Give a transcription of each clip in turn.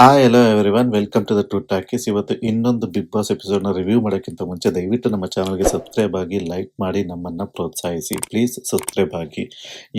Hi hello everyone welcome to the two talkies ಇವತ್ತು ಇನ್ನೊಂದು big boss ಎಪಿಸೋಡ್ನ review ಮಾಡೋಕ್ಕಿಂತ ಮುಂಚೆ ದಯವಿಟ್ಟು ನಮ್ಮ ಚಾನಲ್ಗೆ ಸಬ್ಸ್ಕ್ರೈಬ್ ಆಗಿ ಲೈಕ್ ಮಾಡಿ, ನಮ್ಮನ್ನು ಪ್ರೋತ್ಸಾಹಿಸಿ. ಪ್ಲೀಸ್ ಸಬ್ಸ್ಕ್ರೈಬ್ ಆಗಿ.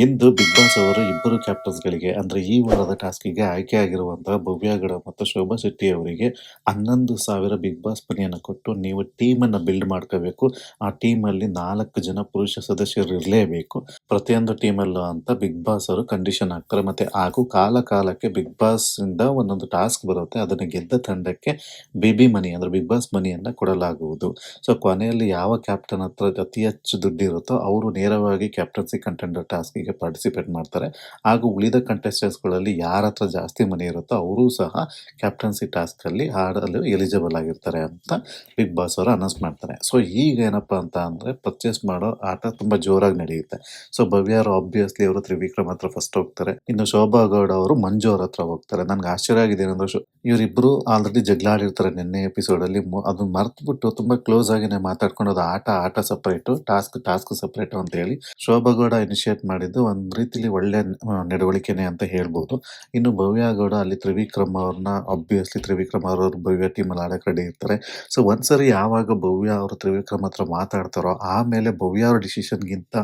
ಇಂದು ಬಿಗ್ ಬಾಸ್ ಅವರು ಇಬ್ಬರು ಕ್ಯಾಪ್ಟನ್ಸ್ಗಳಿಗೆ ಅಂದರೆ ಈ ವಾರದ ಟಾಸ್ಕಿಗೆ ಆಯ್ಕೆ ಆಗಿರುವಂತಹ ಭವ್ಯಗೌಡ ಮತ್ತು ಶೋಭಾ ಶೆಟ್ಟಿ ಅವರಿಗೆ ಹನ್ನೊಂದು ಸಾವಿರ ಬಿಗ್ ಬಾಸ್ ಮನಿಯನ್ನು ಕೊಟ್ಟು ನೀವು ಟೀಮನ್ನು ಬಿಲ್ಡ್ ಮಾಡ್ಕೋಬೇಕು. ಆ ಟೀಮಲ್ಲಿ ನಾಲ್ಕು ಜನ ಪುರುಷ ಸದಸ್ಯರು ಇರಲೇಬೇಕು. ಪ್ರತಿಯೊಂದು ಟೀಮಲ್ಲೂ ಅಂತ ಬಿಗ್ ಬಾಸ್ ಅವರು ಕಂಡೀಷನ್ ಹಾಕ್ತಾರೆ. ಮತ್ತೆ ಹಾಗೂ ಕಾಲ ಕಾಲಕ್ಕೆ ಬಿಗ್ ಬಾಸ್ ಇಂದ ಒಂದೊಂದು ಟಾಸ್ಕ್ ಬರುತ್ತೆ, ಅದನ್ನು ಗೆದ್ದ ತಂಡಕ್ಕೆ ಬಿಬಿ ಮನಿ ಅಂದರೆ ಬಿಗ್ ಬಾಸ್ ಮನಿಯನ್ನು ಕೊಡಲಾಗುವುದು. ಸೊ, ಕೊನೆಯಲ್ಲಿ ಯಾವ ಕ್ಯಾಪ್ಟನ್ ಹತ್ರ ಅತಿ ಹೆಚ್ಚು ದುಡ್ಡು ಇರುತ್ತೋ ಅವರು ನೇರವಾಗಿ ಕ್ಯಾಪ್ಟನ್ಸಿ ಕಂಟೆಂಡರ್ ಟಾಸ್ಕಿಗೆ ಪಾರ್ಟಿಸಿಪೇಟ್ ಮಾಡ್ತಾರೆ. ಹಾಗೂ ಉಳಿದ contestants-ಗಳಲ್ಲಿ ಯಾರ ಹತ್ರ ಜಾಸ್ತಿ ಮನಿ ಇರುತ್ತೋ ಅವರು ಸಹ ಕ್ಯಾಪ್ಟನ್ಸಿ ಟಾಸ್ಕಲ್ಲಿ ಆಡಲು ಎಲಿಜಿಬಲ್ ಆಗಿರ್ತಾರೆ ಅಂತ ಬಿಗ್ ಬಾಸ್ ಅವರು ಅನೌನ್ಸ್ ಮಾಡ್ತಾರೆ. ಸೊ, ಈಗ ಏನಪ್ಪ ಅಂತ ಅಂದ್ರೆ ಪರ್ಚೇಸ್ ಮಾಡೋ ಆಟ ತುಂಬ ಜೋರಾಗಿ ನಡೆಯುತ್ತೆ. ಸೊ, ಭವ್ಯ ಅವರು ಆಬ್ವಿಯಸ್ಲಿ ಅವರು ತ್ರಿವಿಕ್ರಮ್ ಹತ್ರ ಫಸ್ಟ್ ಹೋಗ್ತಾರೆ. ಇನ್ನು ಶೋಭಾ ಗೌಡ ಅವರು ಮಂಜು ಅವ್ರ ಹತ್ರ ಹೋಗ್ತಾರೆ. ನನಗೆ ಆಶ್ಚರ್ಯ ಆಗಿದೆ ಏನಂದ್ರೆ ಇವರಿಬ್ಬರು ಆಲ್ರೆಡಿ ಜಗಳ ಆಡಿರ್ತಾರೆ ನಿನ್ನೆ ಎಪಿಸೋಡ್ ಅಲ್ಲಿ. ಮು- ಅದನ್ನ ಮರ್ತ್ಬಿಟ್ಟು ತುಂಬಾ ಕ್ಲೋಸ್ ಆಗಿನೇ ಮಾತಾಡ್ಕೊಂಡು ಅದು ಆಟ ಆಟ ಸಪರೇಟ್ ಟಾಸ್ಕ್ ಟಾಸ್ಕ್ ಸಪರೇಟ್ ಅಂತ ಹೇಳಿ ಶೋಭಾ ಗೌಡ ಇನಿಶಿಯೇಟ್ ಮಾಡಿದ್ದು ಒಂದ್ ರೀತಿಲಿ ಒಳ್ಳೆ ನಡವಳಿಕೆನೆ ಅಂತ ಹೇಳ್ಬೋದು. ಇನ್ನು ಭವ್ಯ ಗೌಡ ಅಲ್ಲಿ ತ್ರಿವಿಕ್ರಮ್ ಅವ್ರನ್ನ ಆಬ್ವಿಯಸ್ಲಿ ತ್ರಿವಿಕ್ರಮ್ ಅವರು ಭವ್ಯ ಟೀಮ್ ಅಲ್ಲಿ ಆಡಕ್ ರೆಡಿ ಇರ್ತಾರೆ. ಸೊ ಒಂದ್ಸರಿ ಯಾವಾಗ ಭವ್ಯ ಅವರು ತ್ರಿವಿಕ್ರಮ್ ಹತ್ರ ಮಾತಾಡ್ತಾರೋ ಆಮೇಲೆ ಭವ್ಯ ಅವ್ರ ಡಿಸಿಷನ್ಗಿಂತ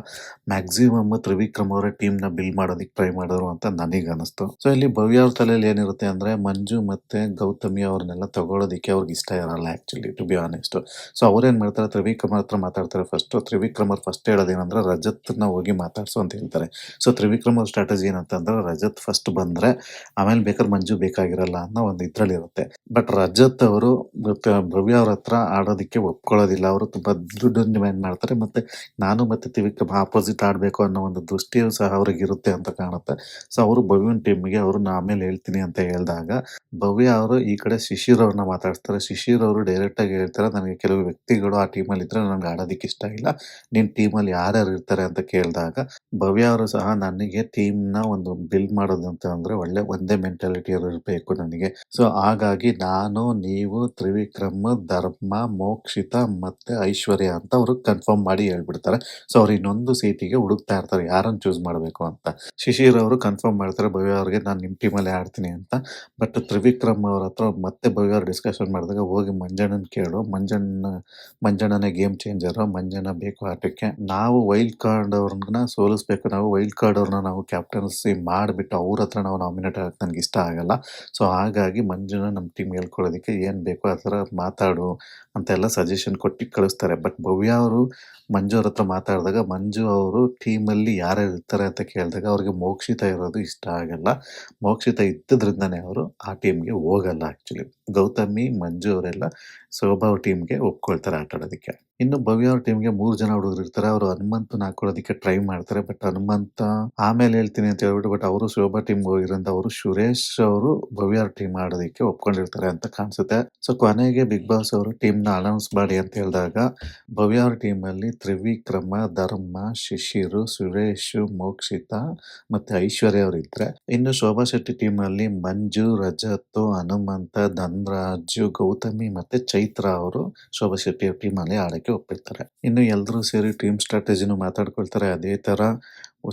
ಮ್ಯಾಕ್ಸಿಮಮ್ ತ್ರಿವಿಕ್ರಮ್ ಅವರ ಟೀಮ್ನ ಬಿಲ್ ಮಾಡೋದಕ್ಕೆ ಟ್ರೈ ಮಾಡೋರು ಅಂತ ನನಗೆ ಅನಿಸ್ತು ಸೊ ಇಲ್ಲಿ ಭವ್ಯ ಅವ್ರ ತಲೆಯಲ್ಲಿ ಏನಿರುತ್ತೆ ಅಂದ್ರೆ ಮಂಜು ಮತ್ತು ಗೌತಮಿ ಅವ್ರನ್ನೆಲ್ಲ ತಗೊಳ್ಳೋದಕ್ಕೆ ಅವ್ರಿಗೆ ಇಷ್ಟ ಇರಲ್ಲ actually to be honest so ಅವ್ರೇನು ಮಾಡ್ತಾರೆ ತ್ರಿವಿಕ್ರಮ್ ಹತ್ರ ಮಾತಾಡ್ತಾರೆ ಫಸ್ಟು ತ್ರಿವಿಕ್ರಮ್ ಅವ್ರು ಫಸ್ಟ್ ಹೇಳೋದೇನಂದ್ರೆ ರಜತ್ನ ಹೋಗಿ ಮಾತಾಡ್ಸು ಅಂತ ಹೇಳ್ತಾರೆ. ಸೊ ತ್ರಿವಿಕ್ರಮ್ ಅವ್ರ ಸ್ಟ್ರಾಟಜಿ ಏನಂತಂದ್ರೆ ರಜತ್ ಫಸ್ಟ್ ಬಂದರೆ ಆಮೇಲೆ ಬೇಕಾದ್ರೆ ಮಂಜು ಬೇಕಾಗಿರಲ್ಲ ಅನ್ನೋ ಒಂದು ಇದರಲ್ಲಿರುತ್ತೆ ಬಟ್ ರಜತ್ ಅವರು ಭವ್ಯ ಅವ್ರ ಹತ್ರ ಆಡೋದಕ್ಕೆ ಒಪ್ಕೊಳ್ಳೋದಿಲ್ಲ. ಅವರು ತುಂಬ ದುಡ್ಡನ್ನು ಡಿಮ್ಯಾಂಡ್ ಮಾಡ್ತಾರೆ ಮತ್ತು ನಾನು ಮತ್ತು ತ್ರಿವಿಕ್ರಮ್ ಆಪೋಸಿಟ್ ಆಡಬೇಕು ಅನ್ನೋ ಒಂದು ದೃಷ್ಟಿಯು ಸಹ ಅವ್ರಿಗೆ ಇರುತ್ತೆ ಅಂತ ಕಾಣುತ್ತೆ. ಸೊ ಅವರು ಭವ್ಯನ್ ಟೀಮ್ಗೆ ಅವರು ನಾ ಆಮೇಲೆ ಹೇಳ್ತೀನಿ ಅಂತ ಹೇಳಿದಾಗ ಭವ್ಯ ಅವರು ಈ ಕಡೆ ಶಿಶಿರ್ ಅವ್ರನ್ನ ಮಾತಾಡ್ತಾರೆ ಶಿಶಿರ್ ಅವರು ಡೈರೆಕ್ಟ್ ಆಗಿ ಹೇಳ್ತಾರೆ, ನನಗೆ ಕೆಲವು ವ್ಯಕ್ತಿಗಳು ಆ ಟೀಮಲ್ಲಿ ಇದ್ರೆ ನನಗೆ ಆಡೋದಕ್ಕೆ ಇಷ್ಟ ಇಲ್ಲ. ನಿನ್ ಟೀಮಲ್ಲಿ ಯಾರ್ಯಾರು ಇರ್ತಾರೆ ಅಂತ ಕೇಳಿದಾಗ ಭವ್ಯ ಅವರು ಸಹ, ನನಗೆ ಟೀಮ್ನ ಒಂದು ಬಿಲ್ಡ್ ಮಾಡೋದಂತ ಅಂದ್ರೆ ಒಳ್ಳೆ ಒಂದೇ ಮೆಂಟಾಲಿಟಿ ಇರಬೇಕು ನನಗೆ. ಸೊ ಹಾಗಾಗಿ ನಾನು, ನೀವು, ತ್ರಿವಿಕ್ರಮ, ಧರ್ಮ, ಮೋಕ್ಷಿತ ಮತ್ತೆ ಐಶ್ವರ್ಯ ಅಂತ ಅವರು ಕನ್ಫರ್ಮ್ ಮಾಡಿ ಹೇಳ್ಬಿಡ್ತಾರೆ. ಸೊ ಅವ್ರು ಇನ್ನೊಂದು ಸೀಟಿಗೆ ಹುಡುಕ್ತಾ ಇರ್ತಾರೆ. ಯಾರನ್ನ ಚೂಸ್ ಮಾಡಬೇಕು ಅಂತ. ಶಿಶಿರ್ ಅವರು ಕನ್ಫರ್ಮ್ ಮಾಡ್ತಾರೆ, ಭವ್ಯ ಅವ್ರಿಗೆ ನಾನು ನಿಮ್ಮ ಟೀಮಲ್ಲಿ ಆಡ್ತೀನಿ ಅಂತ. ಬಟ್ ತ್ರಿವಿಕ್ರಮ್ ಅವ್ರ ಹತ್ರ ಮತ್ತೆ ಭವ್ಯ ಡಿಸ್ಕಷನ್ ಮಾಡಿದಾಗ ಹೋಗಿ ಮಂಜಣ್ಣನ ಕೇಳು. ಮಂಜಣ್ಣ, ಮಂಜಣ್ಣನೇ ಗೇಮ್ ಚೇಂಜರ್ ಮಂಜಣ್ಣ ಬೇಕು ಆಟಕ್ಕೆ. ನಾವು ವೈಲ್ಡ್ ಕಾರ್ಡ್ ಅವ್ರನ್ನ ಸೋಲಿಸ್ಬೇಕು. ನಾವು ವೈಲ್ಡ್ ಕಾರ್ಡ್ ಅವ್ರನ್ನ ನಾವು ಕ್ಯಾಪ್ಟನ್ಸಿ ಮಾಡಿಬಿಟ್ಟು ಅವ್ರ ಹತ್ರ ನಾವು ನಾಮಿನೇಟ್ ಆಗಕ್ಕೆ ನನಗೆ ಇಷ್ಟ ಆಗಲ್ಲ. ಸೊ ಹಾಗಾಗಿ ಮಂಜುನ ನಮ್ಮ ಟೀಮ್ ಹೇಳ್ಕೊಳ್ಳೋದಕ್ಕೆ ಏನು ಬೇಕು ಆ ಥರ ಮಾತಾಡು ಅಂತೆಲ್ಲ ಸಜೆಷನ್ ಕೊಟ್ಟು ಕಳಿಸ್ತಾರೆ. ಬಟ್ ಭವ್ಯ ಅವರು ಮಂಜು ಅವ್ರ ಹತ್ರ ಮಾತಾಡಿದಾಗ ಮಂಜು ಅವರು ಟೀಮಲ್ಲಿ ಯಾರ್ಯಾರು ಇರ್ತಾರೆ ಅಂತ ಕೇಳಿದಾಗ ಅವ್ರಿಗೆ ಮೋಕ್ಷಿತ ಇರೋದು ಇಷ್ಟ ಆಗಲ್ಲ. ಮೋಕ್ಷಿತ ಇದ್ದದ್ರಿಂದನೇ ಅವರು ಆ ಟೀಮ್ಗೆ ಹೋಗಲ್ಲ ಆಕ್ಚುಲಿ ಗೌತಮಿ, ಮಂಜು ಅವರೆಲ್ಲ ಶೋಭಾ ಅವ್ರ ಟೀಮ್ಗೆ ಒಪ್ಕೊಳ್ತಾರೆ ಆಟ ಆಡೋದಕ್ಕೆ. ಇನ್ನು ಭವ್ಯ ಅವ್ರ ಟೀಮ್ಗೆ ಮೂರು ಜನ ಹುಡುಗರು ಇರ್ತಾರೆ. ಅವರು ಹನುಮಂತನ ಹಾಕೊಳ್ಳೋದಕ್ಕೆ ಟ್ರೈ ಮಾಡ್ತಾರೆ. ಬಟ್ ಹನುಮಂತ ಆಮೇಲೆ ಹೇಳ್ತೀನಿ ಅಂತ ಹೇಳ್ಬಿಟ್ಟು ಬಟ್ ಅವರು ಶೋಭಾ ಟೀಮ್ಗೆ ಹೋಗಿರೋಂತ ಅವರು ಸುರೇಶ್ ಅವರು ಭವ್ಯ ಅವ್ರ ಟೀಮ್ ಆಡೋದಕ್ಕೆ ಒಪ್ಕೊಂಡಿರ್ತಾರೆ ಅಂತ ಕಾಣಿಸುತ್ತೆ. ಸೊ ಕೊನೆಗೆ ಬಿಗ್ ಬಾಸ್ ಅವರು ಟೀಮ್ನ ಅನೌನ್ಸ್ ಮಾಡಿ ಅಂತ ಹೇಳಿದಾಗ, ಭವ್ಯ ಅವ್ರ ಟೀಮ್ ಅಲ್ಲಿ ತ್ರಿವಿಕ್ರಮ, ಧರ್ಮ, ಶಿಶಿರು, ಸುರೇಶ್, ಮೋಕ್ಷಿತ ಮತ್ತೆ ಐಶ್ವರ್ಯ ಅವರು ಇದ್ರೆ, ಇನ್ನು ಶೋಭಾ ಶೆಟ್ಟಿ ಟೀಮ್ ಅಲ್ಲಿ ಮಂಜು, ರಜತ್, ಹನುಮಂತ ಧನ್ರಾಜು ಗೌತಮಿ ಮತ್ತೆ ಚೈತ್ರ ಅವರು ಶೋಭಾ ಶೆಟ್ಟಿ ಅವ್ರ ಟೀಮ್ ಅಲ್ಲಿ ಆಡಕ್ಕೆ ಒಪ್ಪಿರ್ತಾರೆ ಇನ್ನು ಎಲ್ಲರೂ ಸೇರಿ ಟೀಮ್ ಸ್ಟ್ರಾಟಜಿನೂ ಮಾತಾಡ್ಕೊಳ್ತಾರೆ. ಅದೇ ತರ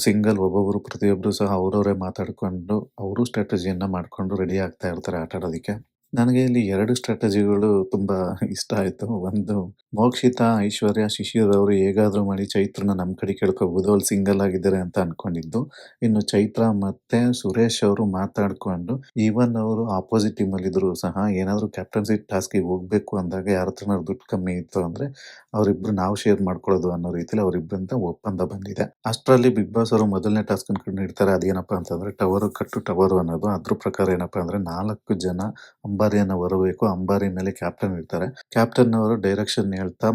ಸಿಂಗಲ್ ಒಬ್ಬೊಬ್ಬರು ಪ್ರತಿಯೊಬ್ರು ಸಹ ಅವ್ರವರೇ ಮಾತಾಡ್ಕೊಂಡು, ಅವರು ಸ್ಟ್ರಾಟಜಿಯನ್ನ ಮಾಡ್ಕೊಂಡು ರೆಡಿ ಆಗ್ತಾ ಇರ್ತಾರೆ ಆಟ ಆಡೋದಕ್ಕೆ ನನಗೆ ಇಲ್ಲಿ ಎರಡು ಸ್ಟ್ರಾಟಜಿಗಳು ತುಂಬಾ ಇಷ್ಟ ಆಯಿತು. ಒಂದು ಮೋಕ್ಷಿತ ಐಶ್ವರ್ಯ ಶಿಶಿರ್ ಅವರು ಹೇಗಾದ್ರೂ ಮಾಡಿ ಚೈತ್ರನ ನಮ್ಮ ಕಡೆ ಕೇಳ್ಕೊಬೋದು ಅಲ್ಲಿ ಸಿಂಗಲ್ ಆಗಿದ್ದಾರೆ ಅಂತ ಅನ್ಕೊಂಡಿದ್ದು. ಇನ್ನು ಚೈತ್ರ ಮತ್ತೆ ಸುರೇಶ್ ಅವರು ಮಾತಾಡ್ಕೊಂಡು ಈವನ್ ಅವರು ಆಪೋಸಿಟ್ ಟೀಮ್ ಅಲ್ಲಿ ಇದ್ರು ಸಹ ಏನಾದರೂ ಕ್ಯಾಪ್ಟನ್ಸಿ ಟಾಸ್ಕ್ ಹೋಗ್ಬೇಕು ಅಂದಾಗ ಯಾರ ಹತ್ರ ದುಡ್ಡು ಕಮ್ಮಿ ಇತ್ತು ಅಂದ್ರೆ ಅವರಿಬ್ರು ನಾವು ಶೇರ್ ಮಾಡ್ಕೊಳ್ಳೋದು ಅನ್ನೋ ರೀತಿಲಿ ಅವರಿಬ್ಬರಿಂದ ಒಪ್ಪಂದ ಬಂದಿದೆ. ಅಷ್ಟರಲ್ಲಿ ಬಿಗ್ ಬಾಸ್ ಅವರು ಮೊದಲನೇ ಟಾಸ್ಕ್ ಅನ್ಕೊಂಡು ಇಡ್ತಾರೆ ಅದೇನಪ್ಪ ಅಂತಂದ್ರೆ ಟವರ್ ಕಟ್ಟು ಟವರ್ ಅನ್ನೋದು. ಅದ್ರ ಪ್ರಕಾರ ಏನಪ್ಪಾ ಅಂದ್ರೆ ನಾಲ್ಕು ಜನ ಅಂಬಾರಿಯನ್ನ ಹೊರಬೇಕು ಅಂಬಾರಿ ಮೇಲೆ ಕ್ಯಾಪ್ಟನ್ ಇರ್ತಾರೆ. ಕ್ಯಾಪ್ಟನ್ ಅವರು ಡೈರೆಕ್ಷನ್ ಹೇಳ್ತಾ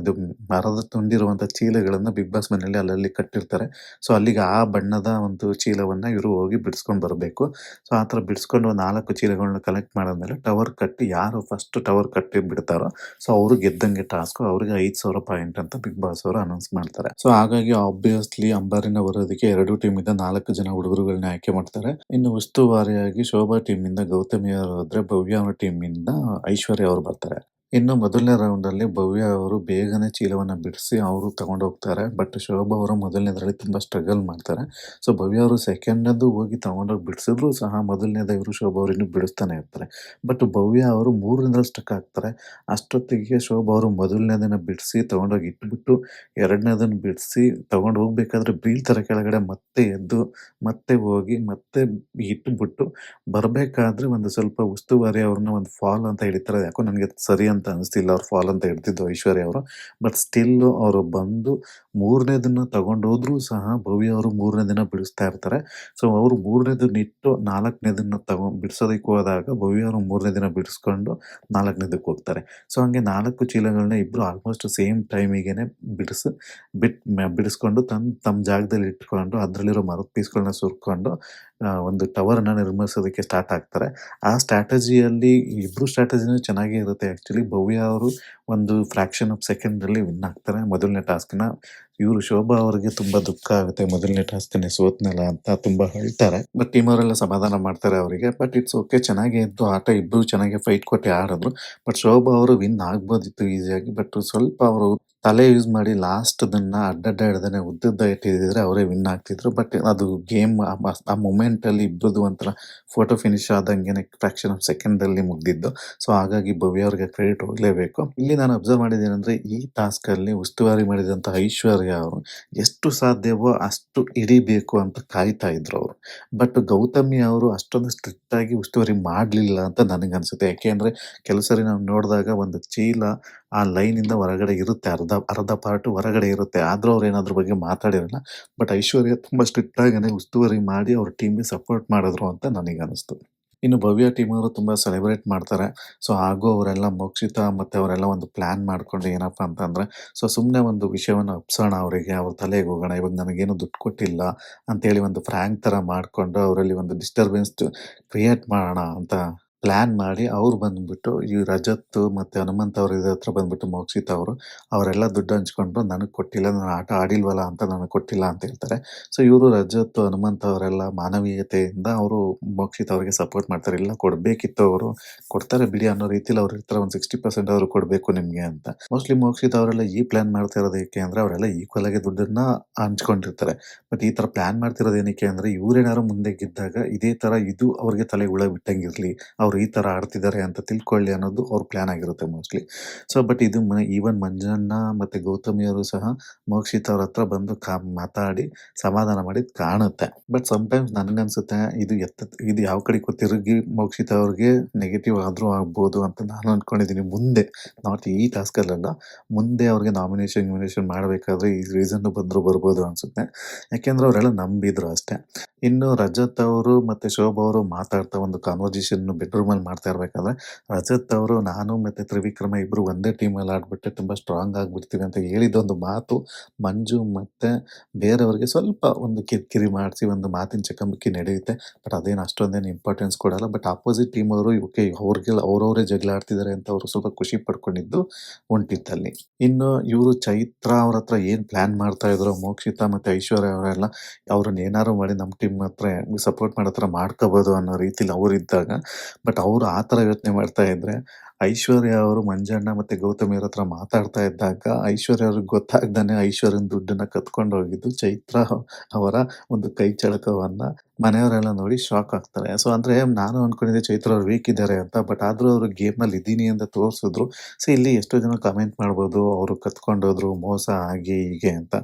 ಇದು ಮರದ ತುಂಡಿರುವಂತ ಚೀಲಗಳನ್ನ ಬಿಗ್ ಬಾಸ್ ಮನೆಯಲ್ಲಿ ಅಲ್ಲಲ್ಲಿ ಕಟ್ಟಿರ್ತಾರೆ. ಸೊ ಅಲ್ಲಿಗೆ ಆ ಬಣ್ಣದ ಒಂದು ಚೀಲವನ್ನ ಇವರು ಹೋಗಿ ಬಿಡಿಸ್ಕೊಂಡು ಬರಬೇಕು. ಸೊ ಆ ಥರ ಬಿಡಿಸ್ಕೊಂಡು ನಾಲ್ಕು ಚೀಲಗಳನ್ನ ಕಲೆಕ್ಟ್ ಮಾಡಿದ್ಮೇಲೆ ಟವರ್ ಕಟ್ಟಿ ಯಾರು ಫಸ್ಟ್ ಟವರ್ ಕಟ್ಟಿ ಬಿಡ್ತಾರೋ ಸೊ ಅವರು ಗೆದ್ದಂಗೆ ಟಾಸ್ಕ್ ಅವ್ರಿಗೆ ಐದು ಸಾವಿರ ಪಾಯಿಂಟ್ ಅಂತ ಬಿಗ್ ಬಾಸ್ ಅವರು ಅನೌನ್ಸ್ ಮಾಡ್ತಾರೆ. ಸೊ ಹಾಗಾಗಿ ಆಬ್ವಿಯಸ್ಲಿ ಅಂಬಾರಿನ ಬರೋದಕ್ಕೆ ಎರಡು ಟೀಮ್ ಇಂದ ನಾಲ್ಕು ಜನ ಹುಡುಗರುಗಳನ್ನ ಆಯ್ಕೆ ಮಾಡ್ತಾರೆ. ಇನ್ನು ಉಸ್ತುವಾರಿಯಾಗಿ ಶೋಭಾ ಟೀಮ್ ಇಂದ ಗೌತಮಿ ಅವರು ಹೋದ್ರೆ ಅವರ ಟೀಮ್ ಇಂದ ಐಶ್ವರ್ಯ ಅವರು ಬರ್ತಾರೆ. ಇನ್ನು ಮೊದಲನೇ ರೌಂಡಲ್ಲಿ ಭವ್ಯ ಅವರು ಬೇಗನೆ ಚೀಲವನ್ನು ಬಿಡಿಸಿ ಅವರು ತಗೊಂಡು ಹೋಗ್ತಾರೆ. ಬಟ್ ಶೋಭಾ ಅವರು ಮೊದಲನೇದರಲ್ಲಿ ತುಂಬ ಸ್ಟ್ರಗಲ್ ಮಾಡ್ತಾರೆ. ಸೊ ಭವ್ಯ ಅವರು ಸೆಕೆಂಡದ್ದು ಹೋಗಿ ತಗೊಂಡೋಗಿ ಬಿಡಿಸಿದ್ರು ಸಹ ಮೊದಲನೇದ ಇವರು ಶೋಭಾ ಅವರು ಇನ್ನೂ ಬಿಡಿಸ್ತಾನೆ ಇರ್ತಾರೆ. ಬಟ್ ಭವ್ಯ ಅವರು ಮೂರನೇದ್ರಲ್ಲಿ ಸ್ಟಕ್ ಆಗ್ತಾರೆ. ಅಷ್ಟೊತ್ತಿಗೆ ಶೋಭಾ ಅವರು ಮೊದಲನೇದನ್ನು ಬಿಡಿಸಿ ತಗೊಂಡೋಗಿ ಇಟ್ಬಿಟ್ಟು ಎರಡನೇದನ್ನು ಬಿಡಿಸಿ ತಗೊಂಡು ಹೋಗ್ಬೇಕಾದ್ರೆ ಬೀಳ್ತಾರೆ ಕೆಳಗಡೆ ಮತ್ತೆ ಎದ್ದು, ಮತ್ತೆ ಹೋಗಿ, ಮತ್ತೆ ಇಟ್ಬಿಟ್ಟು ಬರಬೇಕಾದ್ರೆ ಒಂದು ಸ್ವಲ್ಪ ಉಸ್ತುವಾರಿ ಅವ್ರನ್ನ ಒಂದು ಫಾಲ್ ಅಂತ ಹಿಡಿತಾರೆ ಯಾಕೋ ನನಗೆ ಸರಿ ಅಂತ ಅನಿಸ್ತಿಲ್ಲ. ಅವ್ರು ಫಾಲ್ ಅಂತ ಹೇಳ್ತಿದ್ದು ಐಶ್ವರ್ಯ ಅವರು. ಬಟ್ ಸ್ಟಿಲ್ ಅವರು ಬಂದು ಮೂರನೇ ದಿನ ತಗೊಂಡೋದ್ರೂ ಸಹ ಭವ್ಯ ಅವರು ಮೂರನೇ ದಿನ ಬಿಡಿಸ್ತಾ ಇರ್ತಾರೆ. ಸೊ ಅವರು ಮೂರನೇದನ್ನ ಇಟ್ಟು ನಾಲ್ಕನೇದನ್ನ ತಗೊಂಡು ಬಿಡಿಸೋದಕ್ಕೆ ಹೋದಾಗ ಭವ್ಯ ಅವರು ಮೂರನೇ ದಿನ ಬಿಡಿಸ್ಕೊಂಡು ನಾಲ್ಕನೇದಕ್ಕೆ ಹೋಗ್ತಾರೆ. ಸೊ ಹಂಗೆ ನಾಲ್ಕು ಚೀಲಗಳನ್ನ ಇಬ್ಬರು ಆಲ್ಮೋಸ್ಟ್ ಸೇಮ್ ಟೈಮಿಗೆ ಬಿಡಿಸಿ, ಬಿಟ್ ಬಿಡಿಸ್ಕೊಂಡು ತಮ್ಮ ತಮ್ಮ ಜಾಗದಲ್ಲಿ ಇಟ್ಕೊಂಡು ಅದರಲ್ಲಿರೋ ಮರದ ಪೀಸ್ಗಳನ್ನ ಸುರ್ಕೊಂಡು ಒಂದು ಟವರ್ನ ನಿರ್ಮಿಸೋದಕ್ಕೆ ಸ್ಟಾರ್ಟ್ ಆಗ್ತಾರೆ. ಆ ಸ್ಟ್ರಾಟಜಿಯಲ್ಲಿ ಇಬ್ರು ಸ್ಟ್ರಾಟಜಿನೂ ಚೆನ್ನಾಗೇ ಇರುತ್ತೆ. ಆ್ಯಕ್ಚುಲಿ ಭವ್ಯ ಅವರು ಒಂದು ಫ್ರಾಕ್ಷನ್ ಆಫ್ ಸೆಕೆಂಡಲ್ಲಿ ವಿನ್ ಆಗ್ತಾರೆ ಮೊದಲನೇ ಟಾಸ್ಕ್ನ ಇವರು ಶೋಭಾ ಅವರಿಗೆ ತುಂಬ ದುಃಖ ಆಗುತ್ತೆ ಮೊದಲನೇ ಟಾಸ್ಕನ್ನೇ ಸೋತ್ನಲ್ಲ ಅಂತ ತುಂಬ ಹೇಳ್ತಾರೆ. ಬಟ್ ಟೀಮ್ ಅವರೆಲ್ಲ ಸಮಾಧಾನ ಮಾಡ್ತಾರೆ ಅವರಿಗೆ. ಬಟ್ ಇಟ್ಸ್ ಓಕೆ ಚೆನ್ನಾಗೇ ಇತ್ತು. ಆಟ ಇಬ್ಬರು ಚೆನ್ನಾಗಿ ಫೈಟ್ ಕೊಟ್ಟು ಆಡಿದ್ರು. ಬಟ್ ಶೋಭಾ ಅವರು ವಿನ್ ಆಗ್ಬೋದಿತ್ತು ಈಸಿಯಾಗಿ ಬಟ್ ಸ್ವಲ್ಪ ಅವರು ತಲೆ ಯೂಸ್ ಮಾಡಿ ಲಾಸ್ಟ್ ಅದನ್ನ ಅಡ್ಡಡ್ಡ ಹಿಡ್ದೇನೆ ಉದ್ದುದ್ದ ಇಟ್ಟಿದ್ರೆ ಅವರೇ ವಿನ್ ಆಗ್ತಿದ್ರು. ಬಟ್ ಅದು ಗೇಮ್ ಆ ಮೂಮೆಂಟ್ ಅಲ್ಲಿ ಇಬ್ಬರದು ಒಂಥರ ಫೋಟೋ ಫಿನಿಶ್ ಆದಂಗೆನೆ ಫ್ರಾಕ್ಷನ್ ಆಫ್ ಸೆಕೆಂಡ್ ಅಲ್ಲಿ ಮುಗ್ದಿದ್ದು. ಸೊ ಹಾಗಾಗಿ ಭವ್ಯ ಅವ್ರಿಗೆ ಕ್ರೆಡಿಟ್ ಹೋಗ್ಲೇಬೇಕು. ಇಲ್ಲಿ ನಾನು ಅಬ್ಸರ್ವ್ ಮಾಡಿದ್ದೇನೆಂದ್ರೆ ಈ ಟಾಸ್ಕ್ ಅಲ್ಲಿ ಉಸ್ತುವಾರಿ ಮಾಡಿದಂತ ಐಶ್ವರ್ಯ ಅವರು ಎಷ್ಟು ಸಾಧ್ಯವೋ ಅಷ್ಟು ಹಿಡಿಬೇಕು ಅಂತ ಕಾಯ್ತಾ ಇದ್ರು ಅವರು. ಬಟ್ ಗೌತಮಿ ಅವರು ಅಷ್ಟೊಂದು ಸ್ಟ್ರಿಕ್ಟ್ ಆಗಿ ಉಸ್ತುವಾರಿ ಮಾಡಲಿಲ್ಲ ಅಂತ ನನಗನ್ಸುತ್ತೆ. ಯಾಕೆಂದ್ರೆ ಕೆಲವು ಸರಿ ನಾವು ನೋಡಿದಾಗ ಒಂದು ಚೀಲ ಆ ಲೈನ್ ಇಂದ ಹೊರಗಡೆ ಇರುತ್ತೆ, ಅರ್ಧ ಅರ್ಧ ಪಾರ್ಟ್ ಹೊರಗಡೆ ಇರುತ್ತೆ. ಆದ್ರೂ ಅವ್ರು ಏನಾದ್ರ ಬಗ್ಗೆ ಮಾತಾಡಿರಲ್ಲ. ಬಟ್ ಐಶ್ವರ್ಯ ತುಂಬಾ ಸ್ಟ್ರಿಕ್ಟ್ ಆಗಿ ಉಸ್ತುವಾರಿ ಮಾಡಿ ಅವ್ರ ಟೀಮ್ಗೆ ಸಪೋರ್ಟ್ ಮಾಡಿದ್ರು ಅಂತ ನನಗೆ ಅನಿಸ್ತು ಇನ್ನು ಭವ್ಯ ಟೀಮ್ ಅವರು ತುಂಬಾ ಸೆಲೆಬ್ರೇಟ್ ಮಾಡ್ತಾರೆ. ಸೊ ಹಾಗೂ ಅವರೆಲ್ಲ ಮೋಕ್ಷಿತ ಮತ್ತೆ ಅವರೆಲ್ಲ ಒಂದು ಪ್ಲಾನ್ ಮಾಡ್ಕೊಂಡು ಏನಪ್ಪ ಅಂತಂದ್ರೆ ಸೊ ಸುಮ್ಮನೆ ಒಂದು ವಿಷಯವನ್ನು ಅಪ್ಸೋಣ ಅವರಿಗೆ, ಅವ್ರ ತಲೆಗೆ ಹೋಗೋಣ, ಇವಾಗ ನನಗೇನು ದುಡ್ಡು ಕೊಟ್ಟಿಲ್ಲ ಅಂತೇಳಿ ಒಂದು ಫ್ರ್ಯಾಂಕ್ ತರ ಮಾಡ್ಕೊಂಡು ಅವರಲ್ಲಿ ಒಂದು ಡಿಸ್ಟರ್ಬೆನ್ಸ್ ಕ್ರಿಯೇಟ್ ಮಾಡೋಣ ಅಂತ ಪ್ಲಾನ್ ಮಾಡಿ ಅವ್ರು ಬಂದ್ಬಿಟ್ಟು, ಈ ರಜತ್ ಮತ್ತೆ ಹನುಮಂತ ಅವ್ರ ಇದ್ರ ಹತ್ರ ಬಂದ್ಬಿಟ್ಟು ಮೋಕ್ಷಿತ್ ಅವರು, ಅವರೆಲ್ಲ ದುಡ್ಡು ಹಂಚ್ಕೊಂಡು ನನಗೆ ಕೊಟ್ಟಿಲ್ಲ, ನಾನು ಆಟ ಆಡಿಲ್ವಲ್ಲ ಅಂತ ನನಗೆ ಕೊಟ್ಟಿಲ್ಲ ಅಂತ ಹೇಳ್ತಾರೆ. ಸೊ, ಇವರು ರಜತ್, ಹನುಮಂತ ಅವರೆಲ್ಲ ಮಾನವೀಯತೆಯಿಂದ ಅವರು ಮೋಕ್ಷಿತ್ ಅವರಿಗೆ ಸಪೋರ್ಟ್ ಮಾಡ್ತಾರೆ. ಇಲ್ಲ, ಕೊಡಬೇಕಿತ್ತು ಅವರು. ಕೊಡ್ತಾರೆ ಬಿಡಿ ಅನ್ನೋ ರೀತಿಲಿ ಅವ್ರ ಇರ್ತಾರೆ ಒಂದು ಸಿಕ್ಸ್ಟಿ ಪರ್ಸೆಂಟ್ ಅವರು ಕೊಡಬೇಕು ನಿಮಗೆ ಅಂತ. ಮೋಸ್ಟ್ಲಿ ಮೋಕ್ಷಿತ್ ಅವರೆಲ್ಲ ಈ ಪ್ಲಾನ್ ಮಾಡ್ತಾ ಇರೋದು ಏಕೆ ಅಂದ್ರೆ, ಅವರೆಲ್ಲ ಈಕ್ವಲ್ ಆಗಿ ದುಡ್ಡನ್ನ ಹಂಚ್ಕೊಂಡಿರ್ತಾರೆ. ಬಟ್ ಈ ತರ ಪ್ಲಾನ್ ಮಾಡ್ತಿರೋದು ಏನಕ್ಕೆ ಅಂದ್ರೆ ಮುಂದೆ ಗೆದ್ದಾಗ ಇದೇ ತರ ಇದು ಅವ್ರಿಗೆ ತಲೆ ಹುಳ ಬಿಟ್ಟಂಗಿರ್ಲಿ ಅವ್ರು ಈ ಥರ ಆಡ್ತಿದ್ದಾರೆ ಅಂತ ತಿಳ್ಕೊಳ್ಳಿ ಅನ್ನೋದು ಅವ್ರ ಪ್ಲ್ಯಾನ್ ಆಗಿರುತ್ತೆ ಮೋಸ್ಟ್ಲಿ ಸೊ ಬಟ್ ಇದು ಈವನ್ ಮಂಜಣ್ಣ ಮತ್ತು ಗೌತಮಿಯವರು ಸಹ ಮೋಕ್ಷಿತ್ ಅವ್ರ ಹತ್ರ ಬಂದು ಕಾ, ಮಾತಾಡಿ ಸಮಾಧಾನ ಮಾಡಿ ಕಾಣುತ್ತೆ. ಬಟ್ ಸಮ್ಟೈಮ್ಸ್ ನನಗನ್ಸುತ್ತೆ, ಇದು ಎತ್ತ ಇದು ಯಾವ ಕಡೆಗೂ ತಿರುಗಿ ಮೋಕ್ಷಿತ್ ಅವ್ರಿಗೆ ನೆಗೆಟಿವ್ ಆದರೂ ಆಗ್ಬೋದು ಅಂತ ನಾನು ಅಂದ್ಕೊಂಡಿದ್ದೀನಿ ಮುಂದೆ. ನಾಟ್ ಈ ಟಾಸ್ಕಲ್ಲೆಲ್ಲ ಮುಂದೆ ಅವ್ರಿಗೆ ನಾಮಿನೇಷನ್ ಗಿಮಿನೇಷನ್ ಮಾಡಬೇಕಾದ್ರೆ ಈ ರೀಸನ್ ಬಂದರೂ ಬರ್ಬೋದು ಅನಿಸುತ್ತೆ. ಯಾಕೆಂದ್ರೆ ಅವರೆಲ್ಲ ನಂಬಿದ್ರು ಅಷ್ಟೇ. ಇನ್ನು ರಜತ್ ಅವರು ಮತ್ತು ಶೋಭಾ ಅವರು ಮಾತಾಡ್ತಾ ಒಂದು ಕಾನ್ವರ್ಸೇಷನ್ ಬೆಡ್ರೂಮ್ ಅಲ್ಲಿ ಮಾಡ್ತಾ ಇರ್ಬೇಕಾದ್ರೆ, ರಜತ್ ಅವರು, ನಾನು ಮತ್ತು ತ್ರಿವಿಕ್ರಮ ಇಬ್ಬರು ಒಂದೇ ಟೀಮ್ ಅಲ್ಲಿ ತುಂಬ ಸ್ಟ್ರಾಂಗ್ ಆಗಿಬಿಡ್ತೀವಿ ಅಂತ ಹೇಳಿದ ಒಂದು ಮಾತು, ಮಂಜು ಮತ್ತು ಬೇರೆಯವ್ರಿಗೆ ಸ್ವಲ್ಪ ಒಂದು ಕಿರಿಕಿರಿ ಮಾಡಿಸಿ, ಒಂದು ಮಾತಿನ ಚಕಮಕಿ ನಡೆಯುತ್ತೆ. ಬಟ್ ಅದೇನು ಅಷ್ಟೊಂದೇನು ಇಂಪಾರ್ಟೆನ್ಸ್ ಕೊಡಲ್ಲ. ಬಟ್ ಆಪೋಸಿಟ್ ಟೀಮ್ ಅವರು ಓಕೆ ಅವ್ರಿಗೆಲ್ಲ ಅವ್ರವರೇ ಜಗಳ ಆಡ್ತಿದ್ದಾರೆ ಅಂತ ಅವರು ಸ್ವಲ್ಪ ಖುಷಿ ಪಡ್ಕೊಂಡಿದ್ದು ಹೊಂಟಿತ್ತಲ್ಲಿ ಇನ್ನು ಇವರು ಚೈತ್ರ ಅವ್ರ ಹತ್ರ ಏನು ಪ್ಲ್ಯಾನ್ ಮಾಡ್ತಾ ಇದ್ರು, ಮೋಕ್ಷಿತಾ ಮತ್ತು ಐಶ್ವರ್ಯ ಅವರೆಲ್ಲ ಅವ್ರನ್ನ ಏನಾರು ಮಾಡಿ ನಮ್ಮ ಟೀಮ್ ಹತ್ರ ಸಪೋರ್ಟ್ ಮಾಡೋ ಹತ್ರ ಮಾಡ್ಕೋಬೋದು ಅನ್ನೋ ರೀತಿಲಿ ಅವರಿದ್ದಾಗ. ಬಟ್ ಅವರು ಆ ಥರ ಯೋಚನೆ ಮಾಡ್ತಾ ಇದ್ರೆ ಐಶ್ವರ್ಯ ಅವರು ಮಂಜಣ್ಣ ಮತ್ತೆ ಗೌತಮಿ ಅವ್ರ ಹತ್ರ ಮಾತಾಡ್ತಾ ಇದ್ದಾಗ ಐಶ್ವರ್ಯ ಅವ್ರಿಗೆ ಗೊತ್ತಾಗ್ದಾನೆ ಐಶ್ವರ್ಯನ ದುಡ್ಡನ್ನ ಕತ್ಕೊಂಡು ಹೋಗಿದ್ದು ಚೈತ್ರ ಅವರ ಒಂದು ಕೈ ಚಳಕವನ್ನ ಮನೆಯವರೆಲ್ಲ ನೋಡಿ ಶಾಕ್ ಆಗ್ತಾರೆ. ಸೊ ಅಂದರೆ ನಾನು ಅಂದ್ಕೊಂಡಿದ್ದೆ ಚೈತ್ರ ಅವ್ರು ವೀಕ್ ಇದ್ದಾರೆ ಅಂತ ಬಟ್ ಆದರೂ ಅವರು ಗೇಮ್ನಲ್ಲಿ ಇದ್ದೀನಿ ಅಂತ ತೋರಿಸಿದ್ರು. ಸೊ ಇಲ್ಲಿ ಎಷ್ಟೋ ಜನ ಕಮೆಂಟ್ ಮಾಡ್ಬೋದು, ಅವರು ಕತ್ಕೊಂಡೋದ್ರು ಮೋಸ ಹಾಗೆ ಹೀಗೆ ಅಂತ.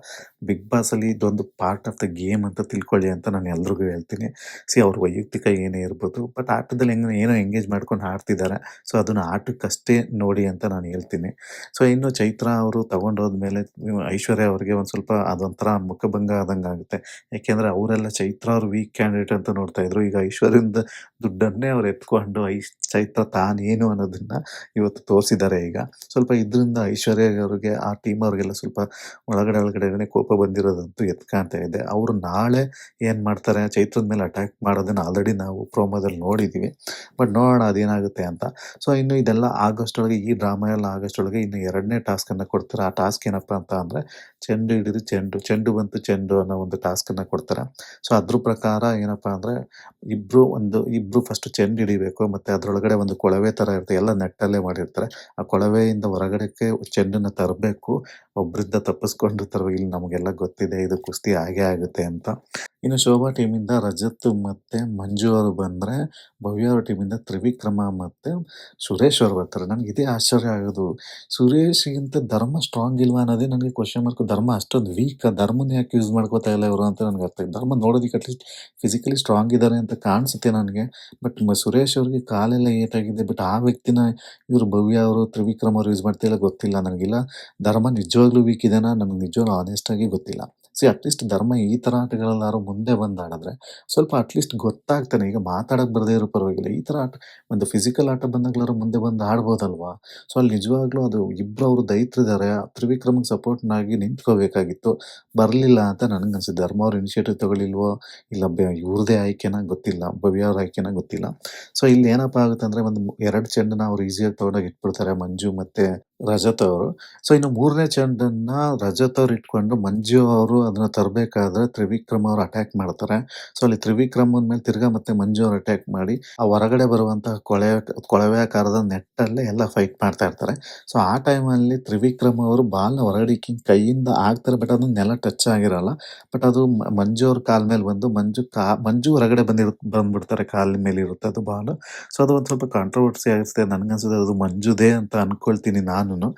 ಬಿಗ್ ಬಾಸಲ್ಲಿ ಇದೊಂದು ಪಾರ್ಟ್ ಆಫ್ ದ ಗೇಮ್ ಅಂತ ತಿಳ್ಕೊಳ್ಳಿ ಅಂತ ನಾನು ಎಲ್ರಿಗೂ ಹೇಳ್ತೀನಿ. ಸಿ ಅವ್ರ ವೈಯಕ್ತಿಕ ಏನೇ ಇರ್ಬೋದು ಬಟ್ ಆಟದಲ್ಲಿ ಹೆಂಗ್, ಏನೋ ಎಂಗೇಜ್ ಮಾಡ್ಕೊಂಡು ಆಡ್ತಿದ್ದಾರೆ. ಸೊ ಅದನ್ನು ಆಟಕ್ಕಷ್ಟೇ ನೋಡಿ ಅಂತ ನಾನು ಹೇಳ್ತೀನಿ. ಸೊ ಇನ್ನು ಚೈತ್ರ ಅವರು ತಗೊಂಡೋದ್ಮೇಲೆ ಐಶ್ವರ್ಯ ಅವ್ರಿಗೆ ಒಂದು ಸ್ವಲ್ಪ ಅದೊಂಥರ ಮುಖಭಂಗ ಆದಂಗೆ ಆಗುತ್ತೆ ಯಾಕೆಂದ್ರೆ ಅವರೆಲ್ಲ ಚೈತ್ರ ಅವ್ರ ವೀಕ್ ಕ್ಯಾಂಡಿಡೇಟ್ ಅಂತ ನೋಡ್ತಾ ಇದ್ರು. ಈಗ ಐಶ್ವರ್ಯದ ದುಡ್ಡನ್ನೇ ಅವ್ರು ಎತ್ಕೊಂಡು ಐ ಚೈತ್ರ ತಾನೇನು ಅನ್ನೋದನ್ನ ಇವತ್ತು ತೋರಿಸಿದ್ದಾರೆ ಈಗ. ಸ್ವಲ್ಪ ಇದರಿಂದ ಐಶ್ವರ್ಯ ಅವ್ರಿಗೆ, ಆ ಟೀಮ್ ಅವ್ರಿಗೆಲ್ಲ ಸ್ವಲ್ಪ ಒಳಗಡೆ ಒಳಗಡೆ ಕೋಪ ಬಂದಿರೋದಂತೂ ಎತ್ಕಾಣ್ತಾ ಇದೆ. ಅವರು ನಾಳೆ ಏನು ಮಾಡ್ತಾರೆ? ಚೈತ್ರದ ಮೇಲೆ ಅಟ್ಯಾಕ್ ಮಾಡೋದನ್ನ ಆಲ್ರೆಡಿ ನಾವು ಪ್ರೋಮೋದಲ್ಲಿ ನೋಡಿದೀವಿ. ಬಟ್ ನೋಡೋಣ ಅದೇನಾಗುತ್ತೆ ಅಂತ. ಸೊ ಇನ್ನು ಇದೆಲ್ಲ ಆಗಸ್ಟ್ ಒಳಗೆ, ಈ ಡ್ರಾಮಾ ಎಲ್ಲ ಆಗಸ್ಟ್ ಒಳಗೆ ಇನ್ನು ಎರಡನೇ ಟಾಸ್ಕ್ ಅನ್ನ ಕೊಡ್ತಾರೆ. ಆ ಟಾಸ್ಕ್ ಏನಪ್ಪ ಅಂತ ಅಂದ್ರೆ, ಚೆಂಡು ಹಿಡಿದು ಚೆಂಡು ಚೆಂಡು ಬಂತು ಚೆಂಡು ಅನ್ನೋ ಒಂದು ಟಾಸ್ಕ್ ಅನ್ನ ಕೊಡ್ತಾರೆ. ಸೊ ಅದ್ರ ಪ್ರಕಾರ ಏನಪ್ಪಾ ಅಂದ್ರೆ ಇಬ್ರು ಒಂದು, ಇಬ್ರು ಫಸ್ಟ್ ಚೆಂಡು ಹಿಡಿಬೇಕು, ಮತ್ತೆ ಅದರೊಳಗಡೆ ಒಂದು ಕೊಳವೆ ತರ ಇರುತ್ತೆ, ಎಲ್ಲ ನೆಟ್ಟಲ್ಲೇ ಮಾಡಿರ್ತಾರೆ. ಆ ಕೊಳವೆಯಿಂದ ಹೊರಗಡೆಕ್ಕೆ ಚೆಂಡನ್ನು ತರಬೇಕು. ಒಬ್ರಿಂದ ತಪ್ಪಿಸ್ಕೊಂಡಿರ್ತಾರೋ ನಮಗೆಲ್ಲ ಗೊತ್ತಿದೆ, ಇದು ಕುಸ್ತಿ ಆಗೇ ಆಗುತ್ತೆ ಅಂತ. ಇನ್ನು ಶೋಭಾ ಟೀಮಿಂದ ರಜತ್ ಮತ್ತು ಮಂಜು ಅವರು ಬಂದರೆ, ಭವ್ಯ ಅವ್ರ ಟೀಮಿಂದ ತ್ರಿವಿಕ್ರಮ ಮತ್ತು ಸುರೇಶ್ ಅವರು ಬರ್ತಾರೆ. ನನಗೆ ಇದೇ ಆಶ್ಚರ್ಯ ಆಗೋದು. ಸುರೇಶ್ಗಿಂತ ಧರ್ಮ ಸ್ಟ್ರಾಂಗ್ ಇಲ್ವಾ ಅನ್ನೋದೇ ನನಗೆ ಕ್ವಶನ್ ಮಾರ್ಕ್ ಧರ್ಮ ಅಷ್ಟೊಂದು ವೀಕ್ ಧರ್ಮನ ಯಾಕೆ ಯೂಸ್ ಮಾಡ್ಕೋತಾ ಇಲ್ಲ ಇವರು ಅಂತ ನನಗೆ ಅರ್ಥ ಧರ್ಮ ನೋಡೋದಕ್ಕೆ ಅಟ್ಲೀಸ್ಟ್ ಫಿಸಿಕಲಿ ಸ್ಟ್ರಾಂಗ್ ಇದ್ದಾರೆ ಅಂತ ಕಾಣಿಸುತ್ತೆ ನನಗೆ. ಬಟ್ ಸುರೇಶ್ ಅವ್ರಿಗೆ ಕಾಲೆಲ್ಲ ಏಟಾಗಿದೆ ಬಟ್ ಆ ವ್ಯಕ್ತಿನ ಇವರು ಭವ್ಯ ಅವರು, ತ್ರಿವಿಕ್ರಮ ಅವರು ಯೂಸ್ ಮಾಡ್ತಿಲ್ಲ ಗೊತ್ತಿಲ್ಲ ನನಗಿಲ್ಲ ಧರ್ಮ ನಿಜವಾಗ್ಲೂ ವೀಕ್ ಇದೆನಾ ನಮ್ಗೆ ನಿಜವಾಗ್ಲೂ ಆನೆಸ್ಟ್ ಆಗಿ ಗೊತ್ತಿಲ್ಲ. ಸಿ ಅಟ್ಲೀಸ್ಟ್ ಧರ್ಮ ಈ ಥರ ಆಟಗಳಲ್ಲಾದ್ರು ಮುಂದೆ ಬಂದು ಆಡಿದ್ರೆ ಸ್ವಲ್ಪ ಅಟ್ಲೀಸ್ಟ್ ಗೊತ್ತಾಗ್ತಾನೆ. ಈಗ ಮಾತಾಡಕ್ಕೆ ಬರದೇ ಇರೋ ಪರವಾಗಿಲ್ಲ. ಈ ಥರ ಆಟ, ಒಂದು ಫಿಸಿಕಲ್ ಆಟ ಬಂದಾಗ್ಲಾದ್ರು ಮುಂದೆ ಬಂದು ಆಡ್ಬೋದಲ್ವಾ? ಸೊ ಅಲ್ಲಿ ನಿಜವಾಗ್ಲೂ ಅದು ಇಬ್ಬರು ಅವರು ದೈತ್ರಿದ್ದಾರೆ ತ್ರಿವಿಕ್ರಮಕ್ಕೆ ಸಪೋರ್ಟ್ನಾಗಿ ನಿಂತ್ಕೋಬೇಕಾಗಿತ್ತು. ಬರಲಿಲ್ಲ ಅಂತ ನನಗೆ ಅನ್ಸುತ್ತೆ ಧರ್ಮ ಅವ್ರ ಇನಿಷಿಯೇಟಿವ್ ತಗೊಳ್ಳಿಲ್ವೋ ಇಲ್ಲ, ಬೆ, ಇವ್ರದೇ ಆಯ್ಕೆನ ಗೊತ್ತಿಲ್ಲ. ಭವ್ಯ ಅವ್ರ ಆಯ್ಕೆನ ಗೊತ್ತಿಲ್ಲ. ಸೊ ಇಲ್ಲಿ ಏನಪ್ಪ ಆಗುತ್ತೆ ಅಂದರೆ ಒಂದು ಎರಡು ಚೆಂಡನ್ನ ಅವ್ರು ಈಸಿಯಾಗಿ ತೊಗೊಂಡೋಗಿ ಇಟ್ಬಿಡ್ತಾರೆ. ಮಂಜು ಮತ್ತು ರಜತ್ ಅವರು. ಸೊ ಇನ್ನು ಮೂರನೇ ಚೆಂಡನ್ನು ರಜತ್ ಅವ್ರು ಇಟ್ಕೊಂಡು, ಮಂಜು ಅವರು ಅದನ್ನ ತರಬೇಕಾದ್ರೆ ತ್ರಿವಿಕ್ರಮ್ ಅವರು ಅಟ್ಯಾಕ್ ಮಾಡ್ತಾರೆ. ಸೊ ಅಲ್ಲಿ ತ್ರಿವಿಕ್ರಮನ ಮೇಲೆ ತಿರ್ಗಾ ಮತ್ತೆ ಮಂಜು ಅವರು ಅಟ್ಯಾಕ್ ಮಾಡಿ, ಆ ಹೊರಗಡೆ ಬರುವಂತಹ ಕೊಳೆ ಕೊಳವೆ ಆಕಾರದ ನೆಟ್ಟಲ್ಲೇ ಎಲ್ಲ ಫೈಟ್ ಮಾಡ್ತಾ ಇರ್ತಾರೆ. ಸೊ ಆ ಟೈಮಲ್ಲಿ ತ್ರಿವಿಕ್ರಮ್ ಅವರು ಬಾಲ್ನ ಹೊರಗಡಿಕೆ ಕೈಯಿಂದ ಆಗ್ತಾರೆ ಬಟ್ ಅದು ನೆಲ ಟಚ್ ಆಗಿರಲ್ಲ. ಬಟ್ ಅದು ಮಂಜು ಅವ್ರ ಕಾಲ್ ಮೇಲೆ ಬಂದು ಮಂಜು ಕಾ, ಮಂಜು ಹೊರಗಡೆ ಬಂದಿರು, ಬಂದ್ಬಿಡ್ತಾರೆ ಕಾಲ್ ಮೇಲೆ ಇರುತ್ತೆ ಅದು ಬಾಲ್. ಸೊ ಅದು ಒಂದು ಸ್ವಲ್ಪ ಕಾಂಟ್ರವರ್ಸಿ ಆಗಿರುತ್ತೆ ನನಗನ್ಸುತ್ತೆ ಅದು ಮಂಜುದೇ ಅಂತ ಅನ್ಕೊಳ್ತೀನಿ ನಾನು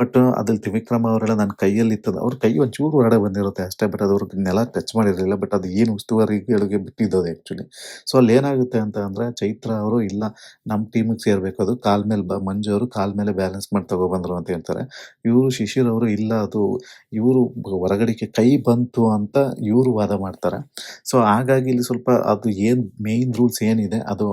ಬಟ್ ಅದ್ರಲ್ಲಿ ತ್ರಿವಿಕ್ರಮ ಅವರೆಲ್ಲ ನನ್ನ ಕೈಯಲ್ಲಿ ಇತ್ತದ ಅವ್ರ ಕೈ ಒಂಚೂರು ಹೊರಗಡೆ ಬಂದಿರುತ್ತೆ ಬಟ್ ಅದು ನೆಲ ಟಚ್ ಮಾಡಿರಲಿಲ್ಲ ಬಟ್ ಅದು ಏನು ಉಸ್ತುವಾರಿಗಳಿಗೆ ಬಿಟ್ಟಿದ್ದದು ಆ್ಯಕ್ಚುಲಿ ಸೊ ಅಲ್ಲಿ ಏನಾಗುತ್ತೆ ಅಂತ ಅಂದರೆ, ಚೈತ್ರ ಅವರು, ಇಲ್ಲ ನಮ್ಮ ಟೀಮಿಗೆ ಸೇರಬೇಕು, ಅದು ಕಾಲ್ ಮೇಲೆ ಬ, ಮಂಜು ಅವರು ಕಾಲ್ ಮೇಲೆ ಬ್ಯಾಲೆನ್ಸ್ ಮಾಡಿ ತಗೊಬಂದರು ಅಂತ ಹೇಳ್ತಾರೆ. ಇವರು, ಶಿಶಿರ್ ಅವರು, ಇಲ್ಲ, ಅದು ಇವರು ಹೊರಗಡೆಗೆ ಕೈ ಬಂತು ಅಂತ ಇವರು ವಾದ ಮಾಡ್ತಾರೆ. ಸೊ ಹಾಗಾಗಿ ಇಲ್ಲಿ ಸ್ವಲ್ಪ ಅದು ಏನು ಮೇಯ್ನ್ ರೂಲ್ಸ್ ಏನಿದೆ, ಅದು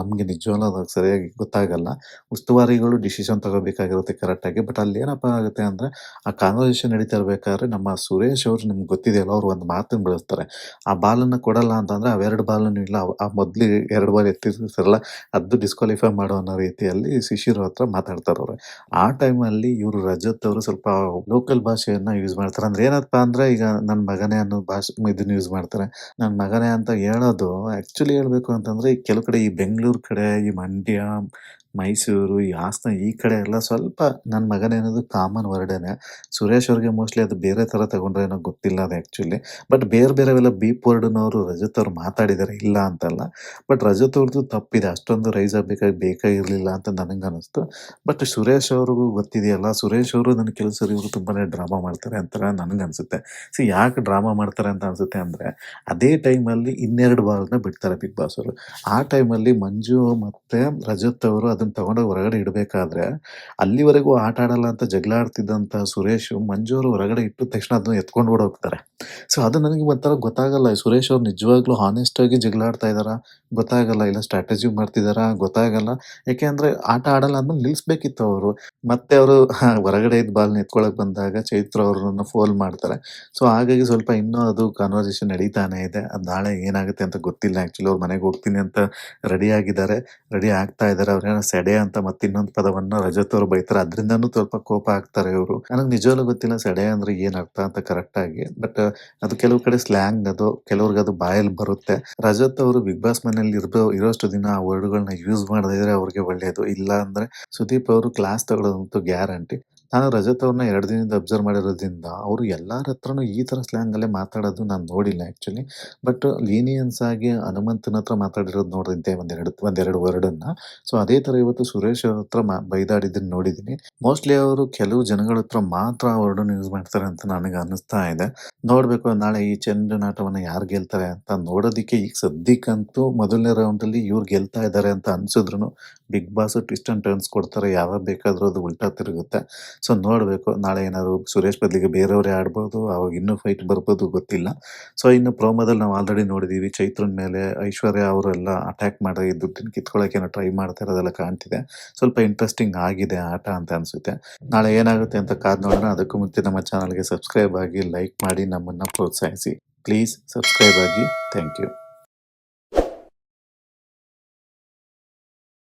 ನಮಗೆ ನಿಜವಾಗ್ಲೂ ಅದು ಸರಿಯಾಗಿ ಗೊತ್ತಾಗಲ್ಲ. ಉಸ್ತುವಾರಿಗಳು ಡಿಸಿಷನ್ ತಗೋಬೇಕಾಗಿರುತ್ತೆ ಕರೆಕ್ಟಾಗಿ ಬಟ್ ಅಲ್ಲಿ ಏನಪ್ಪ ಆಗುತ್ತೆ ಅಂದರೆ, ಆ ಕಾನ್ವರ್ಸೇಷನ್ ನಡೀತಾ ಇರಬೇಕಾದ್ರೆ, ನಮ್ಮ ಸುರೇಶ್ ಅವರು ನಿಮ್ಗೆ ಗೊತ್ತಿದೆಯಲ್ಲ ಅವ್ರು ಒಂದು ಮಾತನ್ನು ಬೆಳೆಸ್ತಾರೆ. ಆ ಬಾಲನ್ನು ಕೊಡಲ್ಲ ಅಂತಂದರೆ ಅವೆರಡು ಬಾಲನ್ನು ಇಲ್ಲ ಆ ಮೊದಲು ಎರಡು ಬಾಲ್ ಎತ್ತಿರ್ತಾರಲ್ಲ ಅದು ಡಿಸ್ಕ್ವಾಲಿಫೈ ಮಾಡೋ ಅನ್ನೋ ರೀತಿಯಲ್ಲಿ ಶಿಶಿರ್ ಹತ್ರ ಮಾತಾಡ್ತಾರೆ ಅವರು. ಆ ಟೈಮಲ್ಲಿ ಇವರು ರಜತ್ ಅವರು ಸ್ವಲ್ಪ ಲೋಕಲ್ ಭಾಷೆಯನ್ನು ಯೂಸ್ ಮಾಡ್ತಾರೆ. ಅಂದ್ರೆ ಏನಪ್ಪ ಅಂದ್ರೆ ಈಗ ನನ್ನ ಮಗನೇ ಅನ್ನೋ ಭಾಷೆ, ಇದನ್ನ ಯೂಸ್ ಮಾಡ್ತಾರೆ. ನನ್ನ ಮಗನೇ ಅಂತ ಹೇಳೋದು ಆ್ಯಕ್ಚುಲಿ ಹೇಳಬೇಕು ಅಂತಂದ್ರೆ ಕೆಲವು ಕಡೆ ಈ ಬೆಂಗಳೂರು ಕಡೆ, ಈ ಮಂಡ್ಯ ಮೈಸೂರು, ಈ ಹಾಸನ, ಈ ಕಡೆ ಎಲ್ಲ ಸ್ವಲ್ಪ ನನ್ನ ಮಗನೇನದು ಕಾಮನ್ ವರ್ಡೇನೆ. ಸುರೇಶ್ ಅವ್ರಿಗೆ ಮೋಸ್ಟ್ಲಿ ಅದು ಬೇರೆ ಥರ ತಗೊಂಡ್ರೆ ಏನೋ ಗೊತ್ತಿಲ್ಲ ಅದು ಆ್ಯಕ್ಚುಲಿ ಬಟ್ ಬೇರೆ ಬೇರೆವೆಲ್ಲ ಬಿ ವರ್ಡ್ನವರು ರಜತ್ ಅವ್ರು ಮಾತಾಡಿದ್ದಾರೆ ಇಲ್ಲ ಅಂತಲ್ಲ. ಬಟ್ ರಜತ್ ಅವ್ರದ್ದು ತಪ್ಪಿದೆ. ಅಷ್ಟೊಂದು ರೈಸ್ ಆಗಬೇಕಾಗಿ ಬೇಕಾಗಿರಲಿಲ್ಲ ಅಂತ ನನಗೆ ಅನಿಸ್ತು. ಬಟ್ ಸುರೇಶ್ ಅವ್ರಿಗೂ ಗೊತ್ತಿದೆಯಲ್ಲ, ಸುರೇಶ್ ಅವರು ನನ್ನ ಕೆಲಸ ಇವರು ತುಂಬಾ ಡ್ರಾಮಾ ಮಾಡ್ತಾರೆ ಅಂತ ನನಗೆ ಅನಿಸುತ್ತೆ. ಸಿ ಯಾಕೆ ಡ್ರಾಮಾ ಮಾಡ್ತಾರೆ ಅಂತ ಅನಿಸುತ್ತೆ ಅಂದರೆ, ಅದೇ ಟೈಮಲ್ಲಿ ಇನ್ನೆರಡು ಬಾಲ್ನ ಬಿಡ್ತಾರೆ ಬಿಗ್ ಬಾಸ್ ಅವರು. ಆ ಟೈಮಲ್ಲಿ ಮಂಜು ಮತ್ತು ರಜತ್ ಅವರು ಅದನ್ನ ತಗೊಂಡೋಗಿ ಹೊರಗಡೆ ಇಡಬೇಕಾದ್ರೆ ಅಲ್ಲಿವರೆಗೂ ಆಟ ಆಡಲ್ಲ ಅಂತ ಜಗಳ ಸುರೇಶ್, ಮಂಜು ಅವರು ಹೊರಗಡೆ ಇಟ್ಟ ತಕ್ಷಣ ಅದನ್ನ ಎತ್ಕೊಂಡು ಓಡೋಗ್ತಾರೆ ಸೊ ಅದು ನನಗೆ ಒಂಥರ ಗೊತ್ತಾಗಲ್ಲ. ಸುರೇಶ್ ಅವ್ರು ನಿಜವಾಗ್ಲೂ ಹಾನೆಸ್ಟಾಗಿ ಜಗಳ ಆಡ್ತಾ ಇದಾರಾ ಗೊತ್ತಾಗಲ್ಲ. ಇಲ್ಲ ಸ್ಟ್ರಾಟಜಿ ಮಾಡ್ತಿದ್ದಾರಾ? ಗೊತ್ತಾಗಲ್ಲ. ಯಾಕೆ ಅಂದ್ರೆ ಆಟ ಆಡಲ್ಲ ಅಂದ್ಮೇಲೆ ನಿಲ್ಲಿಸ್ಬೇಕಿತ್ತು ಅವರು. ಮತ್ತೆ ಅವರು ಹೊರಗಡೆ ಇದ್ದ ಬಾಲ್ನ ಎತ್ಕೊಳಕ್ ಬಂದಾಗ ಚೈತ್ರ ಅವ್ರನ್ನ ಫೋಲ್ ಮಾಡ್ತಾರೆ. ಸೊ ಹಾಗಾಗಿ ಸ್ವಲ್ಪ ಇನ್ನೂ ಅದು ಕಾನ್ವರ್ಸೇಷನ್ ನಡೀತಾನೆ ಇದೆ. ಅದು ನಾಳೆ ಏನಾಗುತ್ತೆ ಅಂತ ಗೊತ್ತಿಲ್ಲ. ಆ್ಯಕ್ಚುಲಿ ಅವ್ರು ಮನೆಗೆ ಹೋಗ್ತೀನಿ ಅಂತ ರೆಡಿ ಆಗಿದ್ದಾರೆ. ರೆಡಿ ಆಗ್ತಾ ಇದ್ದಾರೆ. ಅವ್ರೇನೋ ಸೆಡೆ ಅಂತ ಮತ್ತೆ ಇನ್ನೊಂದು ಪದವನ್ನ ರಜತ್ ಅವರು ಬೈತಾರೆ. ಅದರಿಂದನೂ ಸ್ವಲ್ಪ ಕೋಪ ಆಗ್ತಾರೆ ಇವರು. ನನಗೆ ನಿಜವಾಗ್ಲೂ ಗೊತ್ತಿಲ್ಲ ಸೆಡೆ ಅಂದ್ರೆ ಏನ್ ಅರ್ಥ ಅಂತ ಕರೆಕ್ಟ್ ಆಗಿ. ಬಟ್ ಅದು ಕೆಲವು ಕಡೆ ಸ್ಲ್ಯಾಂಗ್ ಅದು, ಕೆಲವ್ರಿಗೆ ಅದು ಬಾಯಲ್ಲಿ ಬರುತ್ತೆ. ರಜತ್ ಅವರು ಬಿಗ್ ಬಾಸ್ ಮನೆಯಲ್ಲಿ ಇರ್ಬೋ ಇರೋಷ್ಟು ದಿನ ಆ ವರ್ಡ್ಗಳನ್ನ ಯೂಸ್ ಮಾಡದಿದ್ರೆ ಅವ್ರಿಗೆ ಒಳ್ಳೇದು. ಇಲ್ಲ ಅಂದ್ರೆ ಸುದೀಪ್ ಅವರು ಕ್ಲಾಸ್ ತಗೊಳ್ಳೋದಂತೂ ಗ್ಯಾರಂಟಿ ನಾನು ರಜತ್ ಎರಡು ದಿನದಿಂದ ಅಬ್ಸರ್ವ್ ಮಾಡಿರೋದ್ರಿಂದ ಅವರು ಎಲ್ಲರ ಹತ್ರನೂ ಈ ಥರ ಸ್ಲ್ಯಾಂಗಲ್ಲೇ ಮಾತಾಡೋದು ನಾನು ನೋಡಿಲ್ಲ ಆ್ಯಕ್ಚುಲಿ ಬಟ್ ಲೀನಿಯನ್ಸ್ ಆಗಿ ಹನುಮಂತನ ಹತ್ರ ಮಾತಾಡಿರೋದು ನೋಡಿದ್ದೆ ಒಂದೆರಡು ಒಂದೆರಡು ವರ್ಡನ್ನು ಸೊ ಅದೇ ಥರ ಇವತ್ತು ಸುರೇಶ್ ಅವ್ರ ಹತ್ರ ಮಾ ಬೈದಾಡಿದ್ದನ್ನು ನೋಡಿದ್ದೀನಿ ಮೋಸ್ಟ್ಲಿ ಅವರು ಕೆಲವು ಜನಗಳ ಹತ್ರ ಮಾತ್ರ ಆ ವರ್ಡನ್ನು ಯೂಸ್ ಮಾಡ್ತಾರೆ ಅಂತ ನನಗೆ ಅನ್ನಿಸ್ತಾ ಇದೆ. ನೋಡಬೇಕು ನಾಳೆ ಈ ಚೆಂಡನಾಟವನ್ನು ಯಾರು ಗೆಲ್ತಾರೆ ಅಂತ ನೋಡೋದಕ್ಕೆ ಈಗ ಸದ್ಯಕ್ಕಂತೂ ಮೊದಲನೇ ರೌಂಡಲ್ಲಿ ಇವ್ರು ಗೆಲ್ತಾ ಇದ್ದಾರೆ ಅಂತ ಅನ್ಸಿದ್ರು big boss twist and turns ಕೊಡ್ತಾರೆ ಯಾವಾಗ ಬೇಕಾದರೂ ಅದು ಉಲ್ಟಾ ತಿರುಗುತ್ತೆ. ಸೊ ನೋಡಬೇಕು. ನಾಳೆ ಏನಾದ್ರು ಸುರೇಶ್ ಬದಲಿಗೆ ಬೇರೆಯವರೇ ಆಡ್ಬೋದು. ಅವಾಗ ಇನ್ನೂ ಫೈಟ್ ಬರ್ಬೋದು ಗೊತ್ತಿಲ್ಲ. ಸೊ ಇನ್ನು ಪ್ರೋಮೋದಲ್ಲಿ ನಾವು ಆಲ್ರೆಡಿ ನೋಡಿದ್ದೀವಿ ಚೈತ್ರನ್ ಮೇಲೆ ಐಶ್ವರ್ಯ ಅವರೆಲ್ಲ ಅಟ್ಯಾಕ್ ಮಾಡಿ ದುಡ್ಡಿನ ಕಿತ್ಕೊಳ್ಳೋಕೆ ಏನೋ ಟ್ರೈ ಮಾಡ್ತಾ ಇರೋದೆಲ್ಲ ಕಾಣ್ತಿದೆ. ಸ್ವಲ್ಪ ಇಂಟ್ರೆಸ್ಟಿಂಗ್ ಆಗಿದೆ ಆಟ ಅಂತ ಅನಿಸುತ್ತೆ. ನಾಳೆ ಏನಾಗುತ್ತೆ ಅಂತ ಕಾದ್ ನೋಡೋಣ. ಅದಕ್ಕೂ ಮುಂಚೆ ನಮ್ಮ ಚಾನಲ್ಗೆ ಸಬ್ಸ್ಕ್ರೈಬ್ ಆಗಿ ಲೈಕ್ ಮಾಡಿ ನಮ್ಮನ್ನು ಪ್ರೋತ್ಸಾಹಿಸಿ. ಪ್ಲೀಸ್ ಸಬ್ಸ್ಕ್ರೈಬ್ ಆಗಿ. Thank you